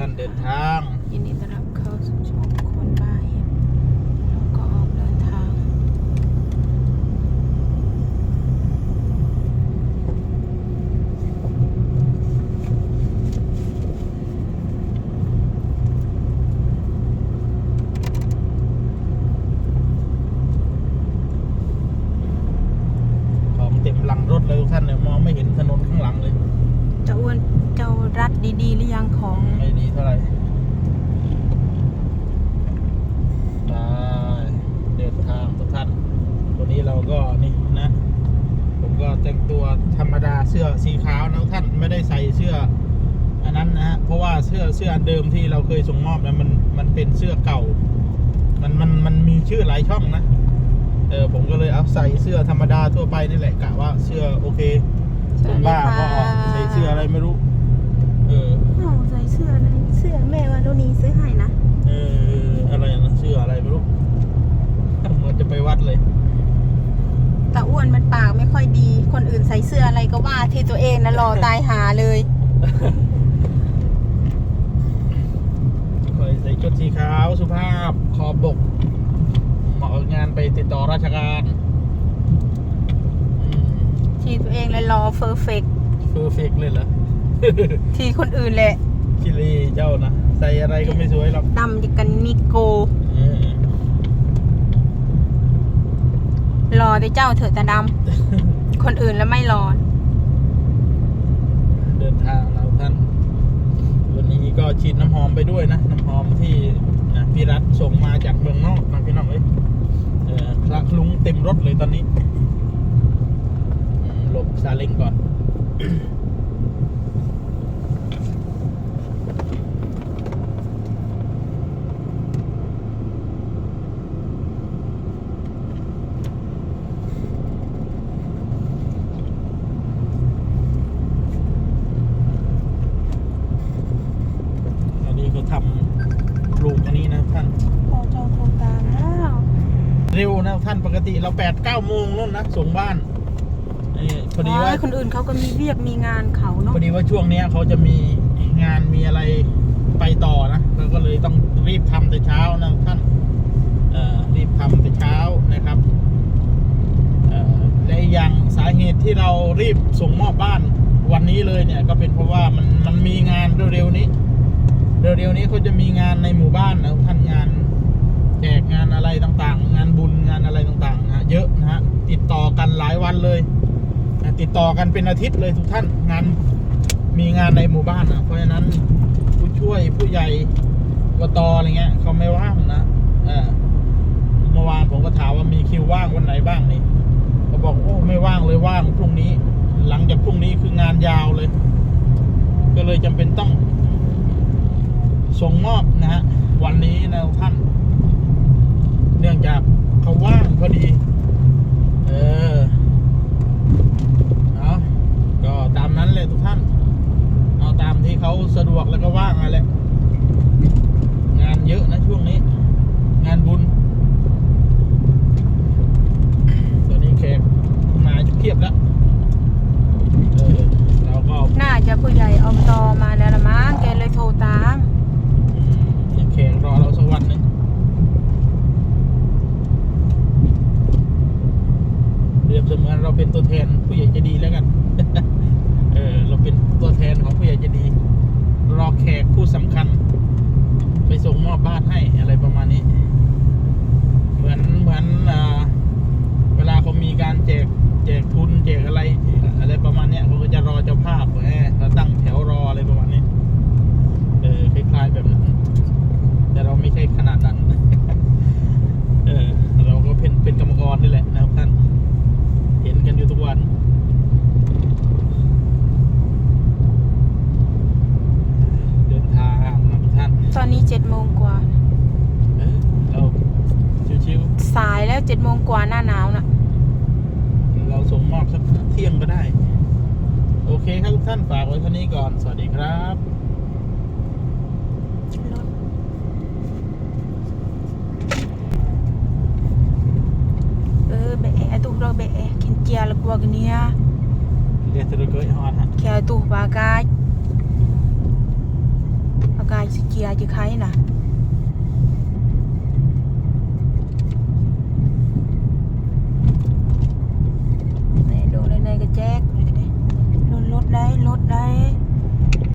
ท่านเดินทาง ยินดีต้อนรับเข้าสู่ช่องคนบ้าเห็ดแล้วก็ออกเดินทาง ของเต็มหลังรถเลยทุกท่านเนี่ยมองไม่เห็นถนนข้างหลังเลยเจ้าอ้วนเจ้ารัดดีๆหรือยังของ ไม่ดีเท่าไหร่ไปเดินทางทุกท่านวันนี้เราก็นี่นะ ผมก็แต่งตัวธรรมดาเสื้อสีขาวนะทุกท่านไม่ได้ใส่เสื้อ อันนั้นนะฮะเพราะว่าเสื้อเสื้ออันเดิมที่เราเคยส่งมอบนะมันมันเป็นเสื้อเก่า มันมันมันมีชื่อหลายช่องนะเออผมก็เลยเอาใส่เสื้อธรรมดาทั่วไปนี่แหละกะว่าเสื้อโอเคสวัสดีบ้าค่ะก็ใส่เสื้ออะไรไม่รู้ เออ อ้าวใส่เสื้ออะไรเสื้อแม่วานุนีซื้อให้นะ เอออะไรนะเสื้ออะไรไม่รู้เหมือนจะไปวัดเลยตาอ้วนมันปากไม่ค่อยดี คนอื่นใส่เสื้ออะไรก็ว่าที่ตัวเองนะรอตายหาเลยเคยใส่ชุดสีขาวสุภาพคอบกเหมาะกับงานไปติดต่อราชการอืมที่ตัวเองเลยรอเฟอร์เฟกเพอร์เฟกเลยเหรอ ที่คนอื่นแหละ คิรีเจ้านะ ใส่อะไรก็ไม่สวยหรอกดำอย่างกันนิโกเออรอแต่เจ้าเถอะตาดำ คนอื่นแล้วไม่รอ เดินทางเราท่าน วันนี้ก็ฉีดน้ำหอมไปด้วยนะ น้ำหอมที่นะพี่รัฐส่งมาจากเมืองนอกนะพี่น้องเอ้ยเออคลักคลุ้งเต็มรถเลยตอนนี้อืมหลบซาเล้งก่อน อันนี้เขาทำปลูกอันนี้นะท่านพอเจ้าโทรตามแล้วเร็วนะท่านปกติเราแปดเก้าโมงนู่นนะส่งบ้านนี่พอดีว่าโยคนอื่นเขาก็มีเรียกมีงานเขาเนาะพอดีว่าช่วงเนี้ยเขาจะมีงานมีอะไรไปต่อนะเราก็เลยต้องรีบทำแต่เช้านะท่านเอ่อรีบทำแต่เช้านะครับเอ่อและอีกอย่างสาเหตุที่เรารีบส่งมอบบ้านวันนี้เลยเนี่ยก็เป็นเพราะว่ามันมันมีงานเร็วๆนี้ เร็วๆนี้เขาจะมีงานในหมู่บ้านนะท่านงานแจกงานอะไรต่างๆ งานบุญงานอะไรต่างๆนะเยอะนะฮะติดต่อกันหลายวันเลยติดต่อกันเป็นอาทิตย์เลยทุกท่านงานมีงานในหมู่บ้านนะเพราะฉะนั้นผู้ช่วยผู้ใหญ่กตอะไรเงี้ยเขาไม่ว่างนะเออเมื่อวานผมก็ถามว่ามีคิวว่างวันไหนบ้างนี่เขาบอกโอ้ไม่ว่างเลยว่างพรุ่งนี้ หลังจากพรุ่งนี้คืองานยาวเลย ก็เลยจำเป็นต้อง ส่งมอบนะฮะวันนี้นะท่าน เนื่องจากเขาว่างพอดี เออเอาก็ตามนั้นเลยทุกท่าน เอาตามที่เขาสะดวกแล้วก็ว่างอะไรงานเยอะนะช่วงนี้ งานบุญตอนนี้แขกมาเพียบแล้วเราก็น่าจะผู้ใหญ่อมตอมาแล้วละมั้งแกเลยโทรตาม อืมแขกรอเราสักวันหนึงเปรียบเสมือนเราเป็นตัวแทนผู้ใหญ่ใจะดีแล้วกัน เออ เราเป็นตัวแทนของผู้ใหญ่ใจะดี รอแขกผู้สำคัญ ไปส่งมอบบ้านให้อะไรประมาณนี้ เหมือนเหมือนอ่าเวลาเขามีการแจกแจกทุนแจกอะไร อะไรประมาณเนี้ยเขาก็จะรอเจ้าภาพแหมเขาตั้งแถวรออะไรประมาณนี้ เออคล้ายๆแบบนั้น แต่เราไม่ใช่ขนาดนั้น เออ เราก็เป็นเป็นกรรมกรนี่แหละนะครับท่าน เห็นกันอยู่ทุกวัน เดินทางนะครับท่าน ตอนนี้ เจ็ดโมงกว่าเออเราชิวสายแล้วเจ็ดโมงกว่าหน้าหนาวน่ะๆเราส่งมอบสักเที่ยงก็ได้ โอเคครับทุกท่านฝากไว้เท่านี้ก่อน สวัสดีครับ รถเออแบะตุกเราแบะกินเจียแล้วกลัวกันเนี่ยเรียกจะได้เกิดฮอดฮะ แค่ตุกปากาปากายสิเกียจะใครนะ